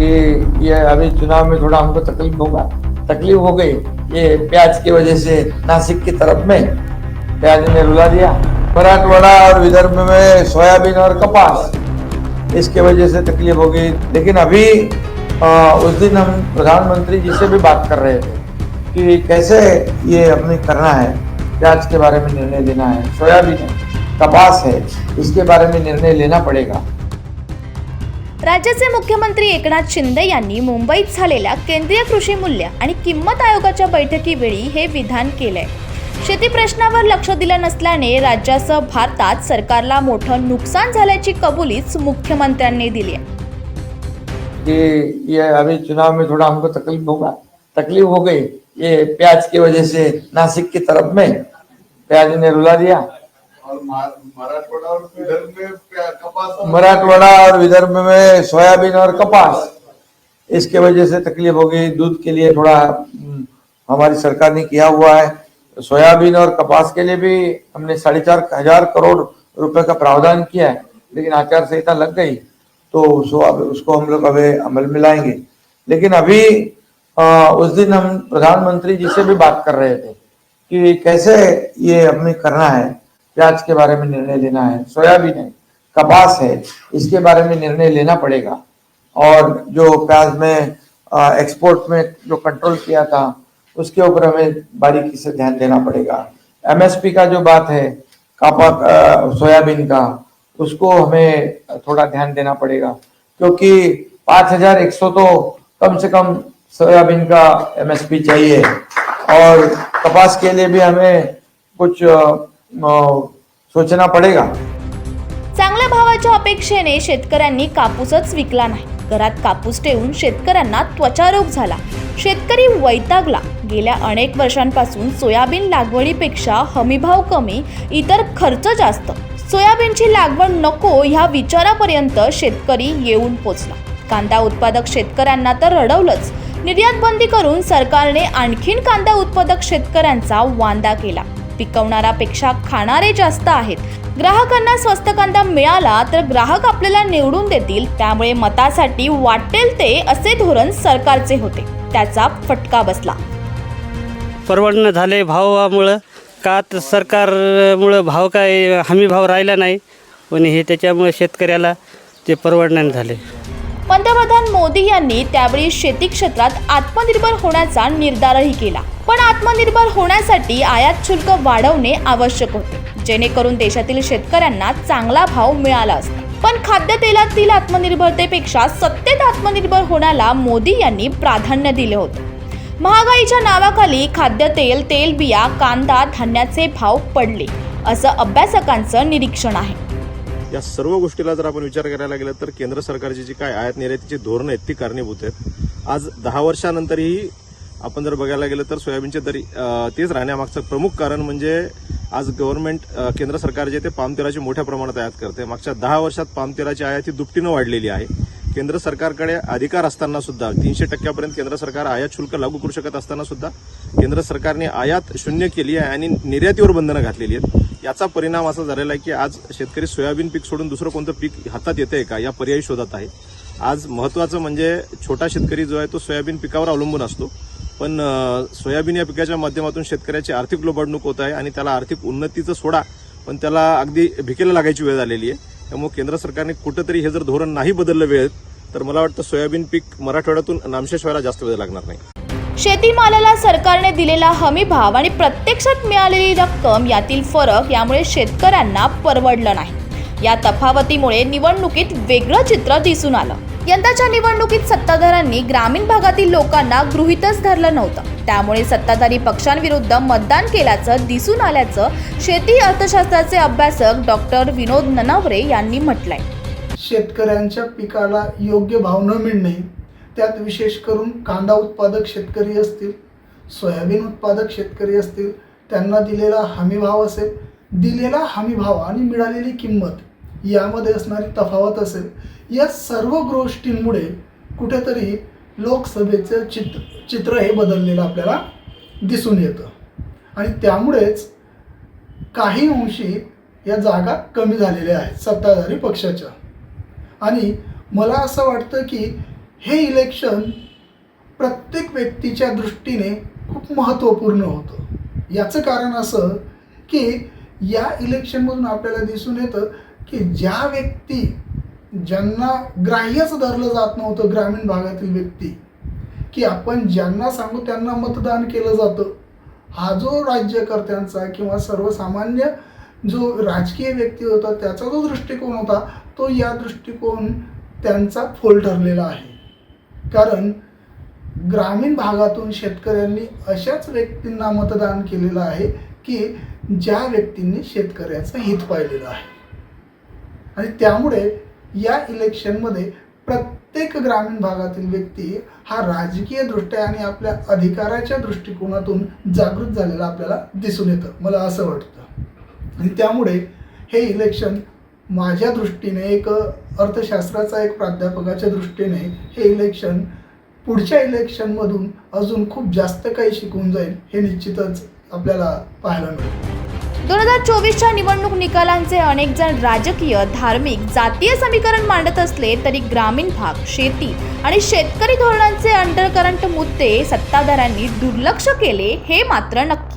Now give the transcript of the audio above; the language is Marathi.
कि ये अभी चुनाव में थोड़ा हमको तकलीफ़ होगा। तकलीफ़ हो गई। ये प्याज की वजह से नासिक की तरफ़ में प्याज ने रुला दिया। मराठवाड़ा और विदर्भ में सोयाबीन और कपास। इसके वजह से तकलीफ़ हो गई। लेकिन अभी आ, उस दिन हम प्रधानमंत्री जी से भी बात कर रहे थे कि कैसे ये अपने करना है। प्याज के बारे में निर्णय लेना है। सोयाबीन कपास है इसके बारे में निर्णय लेना पड़ेगा। राज्याचे मुख्यमंत्री एकनाथ शिंदे यांनी मुंबईत झालेल्या केंद्रीय कृषी मूल्य आणि किंमत आयोगाच्या बैठकीवेळी हे विधान केलंय. शेती प्रश्नावर लक्ष दिलं नसल्याने राज्यासह भारतात सरकारला मोठं नुकसान झाल्याची कबुलीच मुख्यमंत्र्यांनी दिली आहे. कि ये अभी चुनाव में थोड़ा हमको तकलीफ होगा तकलीफ हो गई. ये प्याज की वजह से नासिक की तरफ में प्याज ने रुला दिया. मराठवाड़ा और विदर्भ में मराठवाड़ा और विदर्भ में सोयाबीन और कपास। इसके वजह से तकलीफ़ हो गई। दूध के लिए थोड़ा हम्म, हमारी सरकार ने किया हुआ है। सोयाबीन और कपास के लिए भी हमने साढ़े चार हज़ार करोड़ रुपए का प्रावधान किया है। लेकिन आचार संहिता लग गई तो उसको हम लोग अभी अमल में लाएँगे। लेकिन अभी आ, उस दिन हम प्रधानमंत्री जी से भी बात कर रहे थे कि कैसे ये अपने करना है। प्याज के बारे में निर्णय लेना है, सोयाबीन है, कपास है, इसके बारे में निर्णय लेना पड़ेगा। और जो प्याज में एक्सपोर्ट में जो कंट्रोल किया था, उसके ऊपर हमें बारीकी से ध्यान देना पड़ेगा। एमएसपी का जो बात है, कापा सोयाबीन का, उसको हमें थोड़ा ध्यान देना पड़ेगा। क्योंकि पाँच हज़ार एक सौ तो कम से कम सोयाबीन का एमएसपी चाहिए। और कपास के लिए भी हमें कुछ सोचना पड़ेगा. चांगल्या भावाच्या अपेक्षेने शेतकऱ्यांनी कापूसच विकला नाही. घरात कापूस ठेवून शेतकऱ्यांना त्वचारोग झाला. शेतकरी वैतागला. गेल्या अनेक वर्षांपासून सोयाबीन लागवडीपेक्षा हमीभाव कमी इतर खर्च जास्त. सोयाबीनची लागवड नको ह्या विचारापर्यंत शेतकरी येऊन पोचला. कांदा उत्पादक शेतकऱ्यांना तर रडवलंच. निर्यात बंदी करून सरकारने आणखीन कांदा उत्पादक शेतकऱ्यांचा वांदा केला. पिकवणारापेक्षा खाणारे जास्त आहेत. ग्राहकांना स्वस्त कांदा मिळाला तर ग्राहक आपल्याला निवडून देतील. त्यामुळे मतासाठी वाटेल ते असे धोरण सरकारचे होते. त्याचा फटका बसला. परवडणं झाले भावामुळं. का तर सरकारमुळं भाव काय हमी भाव राहिला नाही. पण हे त्याच्यामुळे शेतकऱ्याला ते परवडण्याने झाले पंतप्रधान मोदी यांनी त्यावेळी शेती क्षेत्रात आत्मनिर्भर होण्याचा निर्धारही केला. पण आत्मनिर्भर होण्यासाठी आयात शुल्क वाढवणे आवश्यक होते जेणेकरून देशातील शेतकऱ्यांना चांगला भाव मिळाला असता. पण खाद्यतेलातील आत्मनिर्भरतेपेक्षा सत्तेत आत्मनिर्भर होण्याला मोदी यांनी प्राधान्य दिले होते. महागाईच्या नावाखाली खाद्यतेल तेलबिया कांदा धान्याचे भाव पडले असं अभ्यासकांचं निरीक्षण आहे. या सर्व गोष्टीला जर आपण विचार करायला गेलं तर केंद्र सरकारची जी काय आयात निर्यातीची धोरणं आहेत ती कारणीभूत आहेत. आज दहा वर्षानंतरही आपण जर बघायला गेलं तर सोयाबीनचे दरी तेच राहण्यामागचं प्रमुख कारण म्हणजे आज गव्हर्नमेंट केंद्र सरकार जे ते पामतेलाची मोठ्या प्रमाणात आयात करते. मागच्या दहा वर्षात पामतेलाची आयात ही दुपटीनं वाढलेली आहे. केंद्र सरकारकडे अधिकार असताना सुद्धा तीनशे टक्क्यापर्यंत केंद्र सरकार आयात शुल्क लागू करू शकत असताना सुद्धा केंद्र सरकारने आयात शून्य केली आहे आणि निर्यातीवर बंधनं घातलेली आहेत. याचा परिणाम असा झालेला आहे की आज शेतकरी सोयाबीन पीक सोडून दुसरं कोणतं पीक हातात येतंय का? या पर्यायी शोधात आहे. आज महत्वाचं म्हणजे छोटा शेतकरी जो आहे तो सोयाबीन पिकावर अवलंबून असतो. पण सोयाबीन या पिकाच्या माध्यमातून शेतकऱ्याची आर्थिक लोबाडणूक होत आहे आणि त्याला आर्थिक उन्नतीचं सोडा. पण त्याला अगदी भिकेला लागायची वेळ झालेली आहे. त्यामुळे केंद्र सरकारने कुठंतरी हे जर धोरण नाही बदललं वेळेत तर मला वाटतं सोयाबीन पीक मराठवाड्यातून नामशेष व्हायला जास्त वेळ लागणार नाही. शेतीमालाला सरकारने दिलेला हमी भाव आणि प्रत्यक्षात मिळालेली रक्कम यातील फरक यामुळे शेतकऱ्यांना परवडलं नाही. या तफावतीमुळे निवडणुकीत वेगळं चित्र दिसून आलं. यंदाच्या निवडणुकीत सत्ताधाऱ्यांनी ग्रामीण भागातील लोकांना गृहितच धरलं नव्हतं. त्यामुळे सत्ताधारी पक्षांविरुद्ध मतदान केल्याचं दिसून आल्याचं शेती अर्थशास्त्राचे अभ्यासक डॉक्टर विनोद ननावरे यांनी म्हटलंय. शेतकऱ्यांच्या पिकाला योग्य भाव न मिळणे त्यात विशेष करून कांदा उत्पादक शेतकरी असतील सोयाबीन उत्पादक शेतकरी असतील त्यांना दिलेला हमीभाव असेल दिलेला हमीभाव आणि मिळालेली किंमत यामध्ये असणारी तफावत असेल. या सर्व गोष्टींमुळे कुठेतरी लोकसभेचं चित्र चित्र हे बदललेलं आपल्याला दिसून येतं. आणि त्यामुळेच काही अंशी या जागा कमी झालेल्या आहेत सत्ताधारी पक्षाच्या. आणि मला असं वाटतं की हे इलेक्शन प्रत्येक व्यक्तीच्या दृष्टीने खूप महत्त्वपूर्ण होतं. याचं कारण असं की या इलेक्शनमधून आपल्याला दिसून येतं की ज्या व्यक्ती ज्यांना ग्राह्यच धरलं जात नव्हतं ग्रामीण भागातील व्यक्ती की आपण ज्यांना सांगू त्यांना मतदान केलं जातं हा जो राज्यकर्त्यांचा किंवा सर्वसामान्य जो राजकीय व्यक्ती होता त्याचा जो दृष्टिकोन होता तो या दृष्टिकोन त्यांचा फोल ठरलेला आहे. कारण ग्रामीण भागातून शेतकऱ्यांनी अशाच व्यक्तींना मतदान केलेलं आहे की ज्या व्यक्तींनी शेतकऱ्याचं हित पाहिलेलं आहे. आणि त्यामुळे या इलेक्शनमध्ये प्रत्येक ग्रामीण भागातील व्यक्ती हा राजकीय दृष्ट्या आणि आपल्या अधिकाराच्या दृष्टिकोनातून जागृत झालेला आपल्याला दिसून येतं. मला असं वाटतं. आणि त्यामुळे हे इलेक्शन माझ्या दृष्टीने एक अर्थशास्त्राचा एक प्राध्यापकाच्या दृष्टीने हे इलेक्शन पुढच्या इलेक्शनमधून अजून खूप जास्त काही शिकून जाईल हे निश्चितच आपल्याला पाहायला मिळेल. दोन हजार चोवीसच्या निवडणूक निकालांचे अनेक जण राजकीय धार्मिक जातीय समीकरण मांडत असले तरी ग्रामीण भाग शेती आणि शेतकरी धोरणांचे अंडरकरंट मुद्दे सत्ताधाऱ्यांनी दुर्लक्ष केले हे मात्र नक्की